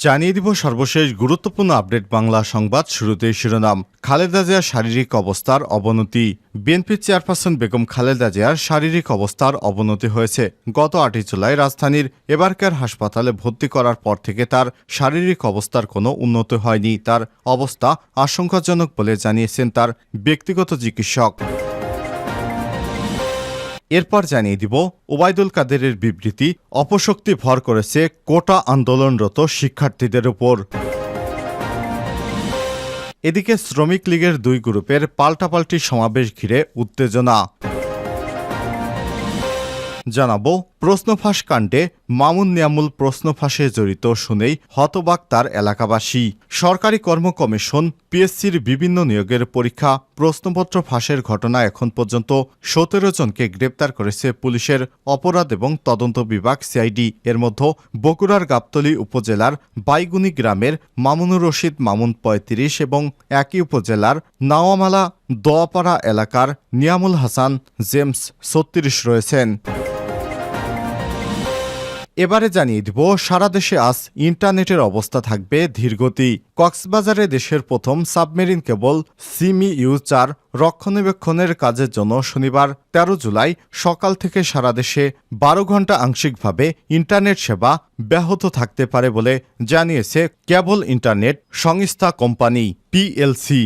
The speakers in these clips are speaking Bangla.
জানিয়ে দিব সর্বশেষ গুরুত্বপূর্ণ আপডেট বাংলা সংবাদ শুরুতেই শিরোনাম। খালেদা জিয়ার শারীরিক অবস্থার অবনতি। বিএনপির চেয়ারপারসন বেগম খালেদা জিয়ার শারীরিক অবস্থার অবনতি হয়েছে। গত আটই জুলাই রাজধানীর এবারকার হাসপাতালে ভর্তি করার পর থেকে তার শারীরিক অবস্থার কোনো উন্নতি হয়নি। তার অবস্থা আশঙ্কাজনক বলে জানিয়েছেন তার ব্যক্তিগত চিকিৎসক। এরপর জানিয়ে দিব, ওবায়দুল কাদেরের বিবৃতি, অপশক্তি ভর করেছে কোটা আন্দোলনরত শিক্ষার্থীদের উপর। এদিকে শ্রমিক লীগের দুই গ্রুপের পাল্টাপাল্টি সমাবেশ ঘিরে উত্তেজনা। জানাব প্রশ্নফাঁস কাণ্ডে মামুন নিয়ামুল প্রশ্নফাঁসে জড়িত শুনেই হতবাক তার এলাকাবাসী। সরকারি কর্ম কমিশন পিএসসির বিভিন্ন নিয়োগের পরীক্ষা, প্রশ্নপত্র ফাঁসের ঘটনা এখন পর্যন্ত সতেরো জনকে গ্রেপ্তার করেছে পুলিশের অপরাধ এবং তদন্ত বিভাগ সিআইডি। এর মধ্যে বগুড়ার গাবতলী উপজেলার বাইগুনি গ্রামের মামুনুর রশিদ মামুন পঁয়ত্রিশ এবং একই উপজেলার নাওয়ামালা দোয়াপাড়া এলাকার নিয়ামুল হাসান জেমস ছত্রিশ রয়েছেন। এবারে জানিয়ে দিব, সারা দেশে আজ ইন্টারনেটের অবস্থা থাকবে ধীরগতি। কক্সবাজারে দেশের প্রথম সাবমেরিন কেবল সিমি চার রক্ষণাবেক্ষণের কাজের জন্য শনিবার ১৩ জুলাই সকাল থেকে সারা দেশে বারো ঘণ্টা আংশিকভাবে ইন্টারনেট সেবা ব্যাহত থাকতে পারে বলে জানিয়েছে কেবল ইন্টারনেট সংস্থা কোম্পানি, পিএলসি।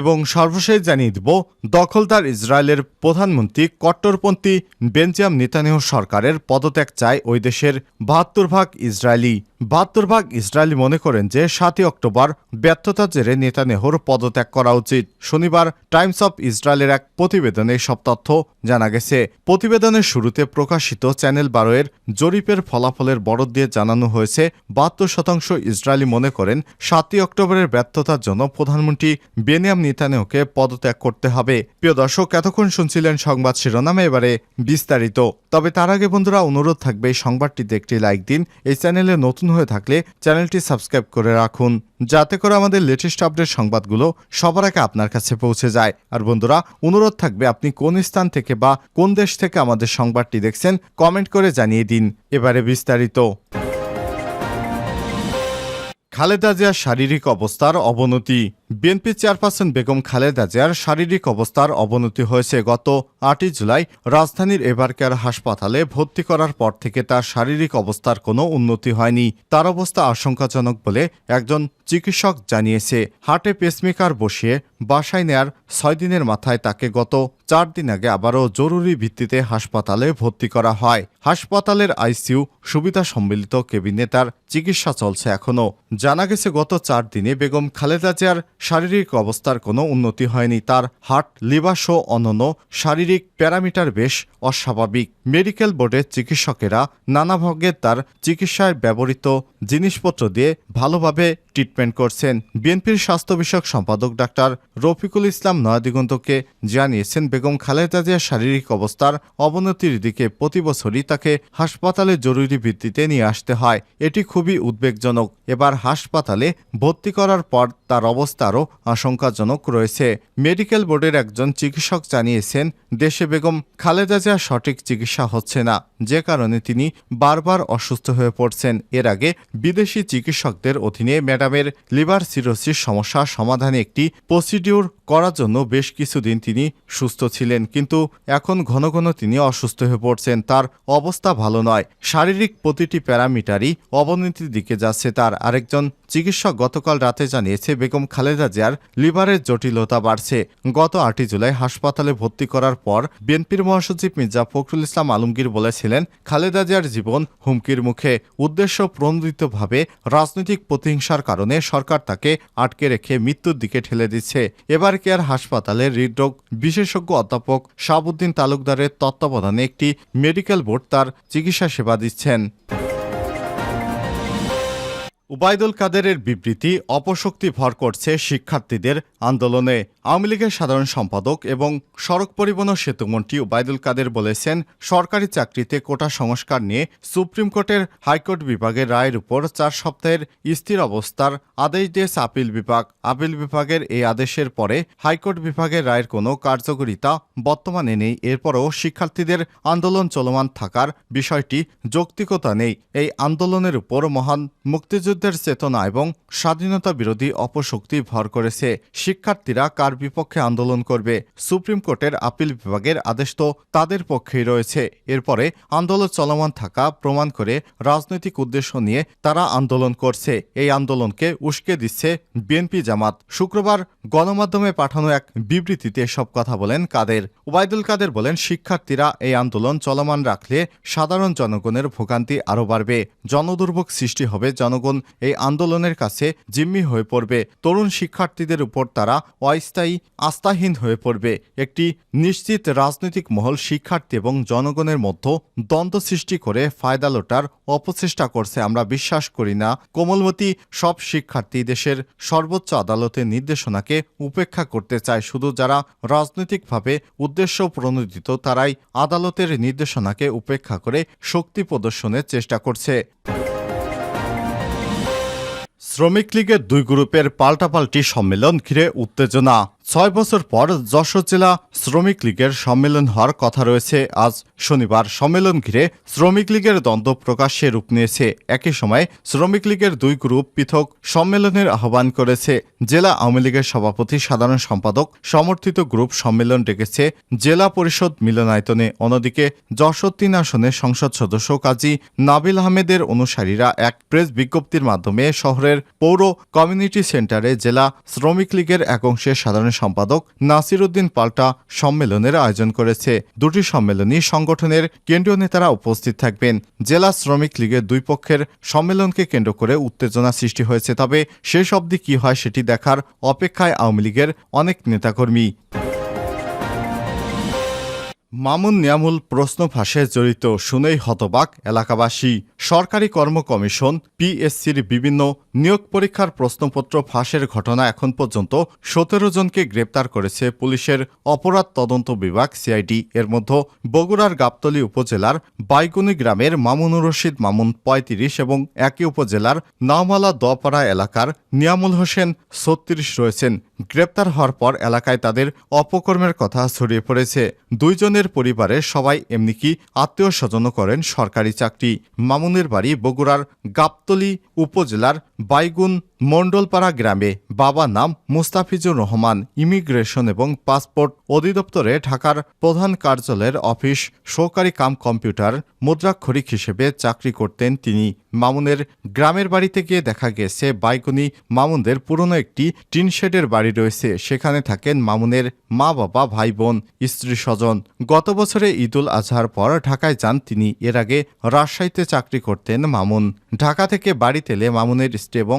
এবং সর্বশেষ জানিয়ে দেব, দখলদার ইসরায়েলের প্রধানমন্ত্রী কট্টরপন্থী বেঞ্জাম নেতানিয়াহু সরকারের পদত্যাগ চায় ওই দেশের বাহাত্তর ভাগ ইসরায়েলি। বাহাত্তর ভাগ ইসরায়েলি মনে করেন যে সাতই অক্টোবর ব্যর্থতার জেরে নেতানেহর পদত্যাগ করা উচিত। শনিবার টাইমস অফ ইসরায়েলের এক প্রতিবেদনে সব তথ্য জানা গেছে। প্রতিবেদনের শুরুতে প্রকাশিত চ্যানেল বারোয়ের জরিপের ফলাফলের বরদ দিয়ে জানানো হয়েছে, বাহাত্তর শতাংশ ইসরায়েলি মনে করেন সাতই অক্টোবরের ব্যর্থতার জন্য প্রধানমন্ত্রী বেনিয়াম নেতানিয়াহুকে পদত্যাগ করতে হবে? প্রিয় দর্শক, এতক্ষণ শুনছিলেন সংবাদ শিরোনামে, এবারে বিস্তারিত। তবে তার আগে বন্ধুরা, অনুরোধ থাকবে সংবাদটিতে একটি লাইক দিন। এই চ্যানেলে নতুন হয়ে থাকলে চ্যানেলটি সাবস্ক্রাইব করে রাখুন, যাতে করে আমাদের লেটেস্ট আপডেট সংবাদগুলো সবার আগে আপনার কাছে পৌঁছে যায়। আর বন্ধুরা, অনুরোধ থাকবে আপনি কোন স্থান থেকে বা কোন দেশ থেকে আমাদের সংবাদটি দেখছেন, কমেন্ট করে জানিয়ে দিন। এবারে বিস্তারিত। খালেদা জিয়ার শারীরিক অবস্থার অবনতি। বিএনপি চেয়ারপারসন বেগম খালেদা জিয়ার শারীরিক অবস্থার অবনতি হয়েছে গত আটই জুলাই রাজধানীর এবারকার হাসপাতালে ভর্তি করার পর থেকে তার শারীরিক অবস্থার কোনো উন্নতি হয়নি। তার অবস্থা আশঙ্কাজনক বলে একজন চিকিৎসক জানিয়েছে। হার্টে পেসমেকার বসিয়ে বাসায় নেয়ার ছয় দিনের মাথায় তাকে গত চার দিন আগে আবারও জরুরি ভিত্তিতে হাসপাতালে ভর্তি করা হয়। হাসপাতালের আইসিইউ সুবিধা সম্মিলিত কেবিনে তার চিকিৎসা চলছে এখনও। জানা গেছে, গত চার দিনে বেগম খালেদা জিয়ার শারীরিক অবস্থার কোনো উন্নতি হয়নি। তার হার্ট লিভার সহ অন্যান্য শারীরিক প্যারামিটার বেশ অস্বাভাবিক। মেডিকেল বোর্ডের চিকিৎসকেরা নানাভাগে তার চিকিৎসায় ব্যবহৃত জিনিসপত্র দিয়ে ভালোভাবে ট্রিটমেন্ট করছেন বিএনপির স্বাস্থ্য বিষয়ক সম্পাদক ডাক্তার রফিকুল ইসলাম নয়াদিগন্তকে। জানিয়েছেন, বেগম খালেদা জিয়ার শারীরিক অবস্থার অবনতির দিকে প্রতি বছরই তাকে হাসপাতালে জরুরি ভিত্তিতে নিয়ে আসতে হয়। এটি খুবই উদ্বেগজনক। এবার হাসপাতালে ভর্তি করার পর তার অবস্থা আরও আশঙ্কাজনক রয়েছে। মেডিকেল বোর্ডের একজন চিকিৎসক জানিয়েছেন, দেশে বেগম খালেদা জিয়ার সঠিক চিকিৎসা হচ্ছে না। যে কারণে তিনি বারবার অসুস্থ হয়ে পড়ছেন। এর আগে বিদেশি চিকিৎসকদের অধীনে ম্যাডামের লিভার সিরোসিস সমস্যা সমাধানে একটি প্রসিডিউর করার জন্য বেশ কিছুদিন তিনি সুস্থ ছিলেন। কিন্তু এখন ঘন ঘন তিনি অসুস্থ হয়ে পড়ছেন। তার অবস্থা ভালো নয়। শারীরিক প্রতিটি প্যারামিটারই অবনতির দিকে যাচ্ছে তার। আরেকজন চিকিৎসক গতকাল রাতে জানিয়েছে, বেগম খালেদা জিয়ার লিভারের জটিলতা বাড়ছে। গত আটই জুলাই হাসপাতালে ভর্তি করার পর বিএনপির মহাসচিব মির্জা ফখরুল ইসলাম আলমগীর বলেছিলেন, খালেদা জিয়ার জীবন হুমকির মুখে। উদ্দেশ্য প্রণোদিতভাবে রাজনৈতিক প্রতিহিংসার কারণে সরকার তাকে আটকে রেখে মৃত্যুর দিকে ঠেলে দিচ্ছে। এবার কেয়ার হাসপাতালের হৃদরোগ? বিশেষজ্ঞ অধ্যাপক শাহাবুদ্দিন তালুকদারের তত্ত্বাবধানে একটি মেডিকেল বোর্ড তার চিকিৎসা সেবা দিচ্ছেন। উবায়দুল কাদেরের বিবৃতি, অপশক্তি ভর করছে শিক্ষার্থীদের আন্দোলনে। আওয়ামী লীগের সাধারণ সম্পাদক এবং সড়ক পরিবহন সেতুমন্ত্রী ওবায়দুল কাদের বলেছেন, সরকারি চাকরিতে কোটা সংস্কার নিয়ে সুপ্রিম কোর্টের হাইকোর্ট বিভাগের রায়ের উপর চার সপ্তাহের স্থির অবস্থার আদেশ দিয়েছে আপিল বিভাগ। আপিল বিভাগের এই আদেশের পরে হাইকোর্ট বিভাগের রায়ের কোনো কার্যকরিতা বর্তমানে নেই। এরপরও শিক্ষার্থীদের আন্দোলন চলমান থাকার বিষয়টি যৌক্তিকতা নেই। এই আন্দোলনের উপর মহান মুক্তিযুদ্ধের চেতনা এবং স্বাধীনতা বিরোধী অপশক্তি ভর করেছে। শিক্ষার্থীরা কার বিপক্ষে আন্দোলন করবে? সুপ্রিম কোর্টের আপিল বিভাগের আদেশ তো তাদের পক্ষেই রয়েছে। এরপরে আন্দোলন চলমান থাকা প্রমাণ করে রাজনৈতিক উদ্দেশ্য নিয়ে তারা আন্দোলন করছে। এই আন্দোলনকে উস্কে দিচ্ছে বিএনপি জামাত। শুক্রবার গণমাধ্যমে পাঠানো এক বিবৃতিতে সব কথা বলেন কাদের। ওবায়দুল কাদের বলেন, শিক্ষার্থীরা এই আন্দোলন চলমান রাখলে সাধারণ জনগণের ভোগান্তি আরও বাড়বে। জনদুর্ভোগ সৃষ্টি হবে জনগণ এই আন্দোলনের কাছে জিম্মি হয়ে পড়বে। তরুণ শিক্ষার্থীদের উপর তারা অস্থায়ী, আস্থাহীন হয়ে পড়বে। একটি নিশ্চিত রাজনৈতিক মহল শিক্ষার্থী এবং জনগণের মধ্যে দ্বন্দ্ব সৃষ্টি করে ফায়দা লোটার অপচেষ্টা করছে আমরা বিশ্বাস করি না। কোমলমতি সব শিক্ষার্থী দেশের সর্বোচ্চ আদালতের নির্দেশনাকে উপেক্ষা করতে চায়। শুধু যারা রাজনৈতিকভাবে উদ্দেশ্য প্রণোদিত তারাই আদালতের নির্দেশনাকে উপেক্ষা করে শক্তি প্রদর্শনের চেষ্টা করছে। শ্রমিক লীগের দুই গ্রুপের পাল্টাপাল্টি সম্মেলন ঘিরে উত্তেজনা। ছয় বছর পর যশোর জেলা শ্রমিক লীগের সম্মেলন হওয়ার কথা রয়েছে। আজ শনিবার সম্মেলন ঘিরে শ্রমিক লীগের দ্বন্দ্ব প্রকাশ্যে রূপ নিয়েছে। একই সময় শ্রমিক লীগের দুই গ্রুপ পৃথক সম্মেলনের আহ্বান করেছে। জেলা আওয়ামী লীগের সভাপতি, সাধারণ সম্পাদক, সমর্থিত গ্রুপ সম্মেলন ডেকেছে। জেলা পরিষদ মিলনায়তনে অন্যদিকে যশোর তিন আসনের সংসদ সদস্য কাজী নাবিল আহমেদের অনুসারীরা এক প্রেস বিজ্ঞপ্তির মাধ্যমে শহরের পৌর কমিউনিটি সেন্টারে জেলা শ্রমিক লীগের এক অংশের সাধারণ সম্পাদক নাসির উদ্দিন পাল্টা সম্মেলনের আয়োজন করেছে। দুটি সম্মেলনী সংগঠনের কেন্দ্রীয় নেতারা উপস্থিত থাকবেন। জেলা শ্রমিক লীগের দুই পক্ষের সম্মেলনকে কেন্দ্র করে উত্তেজনা সৃষ্টি হয়েছে, তবে শেষ অবধি কি হয় সেটি দেখার অপেক্ষায় আওয়ামী লীগের অনেক নেতাকর্মী। মামুন নিয়ামুল প্রশ্ন ফাঁসে জড়িত শুনেই হতবাক এলাকাবাসী। সরকারি কর্ম কমিশন, পিএসসির বিভিন্ন নিয়োগ পরীক্ষার প্রশ্নপত্র ফাঁসের ঘটনা এখন পর্যন্ত সতেরো জনকে গ্রেপ্তার করেছে পুলিশের অপরাধ তদন্ত বিভাগ সিআইডি। এর মধ্যে বগুড়ার গাবতলী উপজেলার বাইগুনি গ্রামের মামুনুর রশিদ মামুন পঁয়ত্রিশ এবং একই উপজেলার নাওমালা দপাড়া এলাকার নিয়ামুল হোসেন ছত্রিশ রয়েছেন। গ্রেপ্তার হওয়ার পর এলাকায় তাদের অপকর্মের কথা ছড়িয়ে পড়েছে। দুইজনের পরিবারের সবাই এমনিকি আত্মীয় স্বজনও করেন সরকারি চাকরি। মামুনের বাড়ি বগুড়ার গাবতলি উপজেলার বাইগুন মণ্ডলপাড়া গ্রামে বাবা নাম মুস্তাফিজুর রহমান, ইমিগ্রেশন এবং পাসপোর্ট অধিদপ্তরে ঢাকার প্রধান কার্যালয়ের অফিস, সহকারী কাম কম্পিউটার, মুদ্রাক্ষরিক হিসেবে চাকরি করতেন তিনি। মামুনের গ্রামের বাড়িতে গিয়ে দেখা গেছে, বাইকুনি মামুনদের পুরনো একটি টিনশেডের বাড়ি রয়েছে। সেখানে থাকেন মামুনের মা বাবা, ভাই বোন, স্ত্রী স্বজন। গত বছরে ঈদুল আজহার পর ঢাকায় যান তিনি। এর আগে রাজশাহীতে চাকরি করতেন মামুন। ঢাকা থেকে বাড়িতে এলে মামুনের স্ত্রী এবং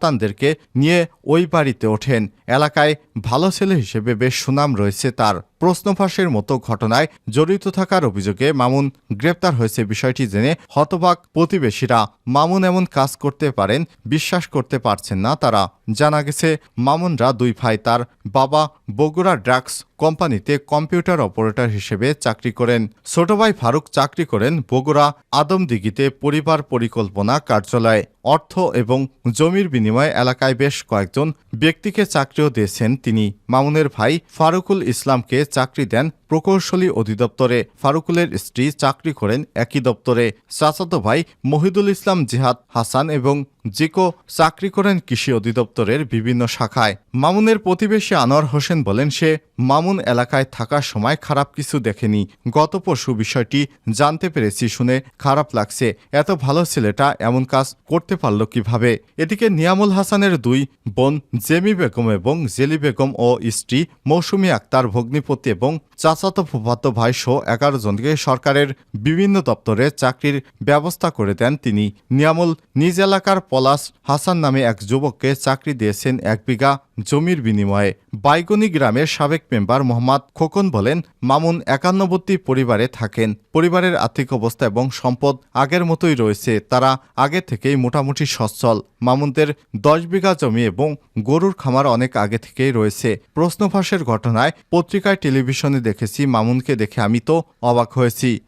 সন্তানদেরকে নিয়ে ওই বাড়িতে ওঠেন। এলাকায় ভালো ছেলে হিসেবে বেশ সুনাম রয়েছে তার। প্রশ্নফাঁসের মতো ঘটনায় জড়িত থাকার অভিযোগে মামুন গ্রেপ্তার হয়েছে বিষয়টি জেনে হতবাক প্রতিবেশীরা মামুন এমন কাজ করতে পারেন, বিশ্বাস করতে পারছেন না। তারা জানা গেছে, মামুনরা দুই ভাই তার বাবা বগুড়া ড্রাগস কোম্পানিতে কম্পিউটার অপারেটর হিসেবে চাকরি করেন। ছোট ভাই ফারুক চাকরি করেন বগুড়া আদমদিঘিতে পরিবার পরিকল্পনা কার্যালয়ে। অর্থ এবং জমির বিনিময়ে এলাকায় বেশ কয়েকজন ব্যক্তিকে চাকরিও দিয়েছেন তিনি। মামুনের ভাই ফারুকুল ইসলামকে চাকরি দেন প্রকৌশলী অধিদপ্তরে। ফারুকুলের স্ত্রী চাকরি করেন একই দপ্তরে। চাচাতো ভাই মহিদুল ইসলাম জিহাদ হাসান এবং জিকো চাকরি করেন কৃষি অধিদপ্তরের বিভিন্ন শাখায়। মামুনের প্রতিবেশী আনোয়ার হোসেন বলেন, সে মামুন এলাকায় থাকার সময় খারাপ কিছু দেখেনি। গত পরশু বিষয়টি জানতে পেরেছি শুনে খারাপ লাগছে। এত ভালো ছেলেটা এমন কাজ করতে পারল কীভাবে? এদিকে নিয়ামুল হাসানের দুই বোন জেমি বেগম এবং জেলি বেগম ও স্ত্রী মৌসুমী আক্তার ভগ্নিপতি এবং চাচাতো ফুফাতো ভাই সহ এগারো জনকে সরকারের বিভিন্ন দপ্তরে চাকরির ব্যবস্থা করে দেন তিনি। নিয়ামুল নিজ এলাকার পলাশ হাসান নামে এক যুবককে চাকরি দিয়েছেন এক বিঘা জমির বিনিময়ে। বাইগনি গ্রামের সাবেক মেম্বার মোহাম্মদ খোকন বলেন, মামুন একান্নবর্তী পরিবারে থাকেন। পরিবারের আর্থিক অবস্থা এবং সম্পদ আগের মতোই রয়েছে। তারা আগে থেকেই মোটামুটি সচ্ছল। মামুনদের দশ বিঘা জমি এবং গরুর খামার অনেক আগে থেকেই রয়েছে। প্রশ্নফাঁসের ঘটনায় পত্রিকায় টেলিভিশনে দেখেছি, মামুনকে দেখে আমি তো অবাক হয়েছি।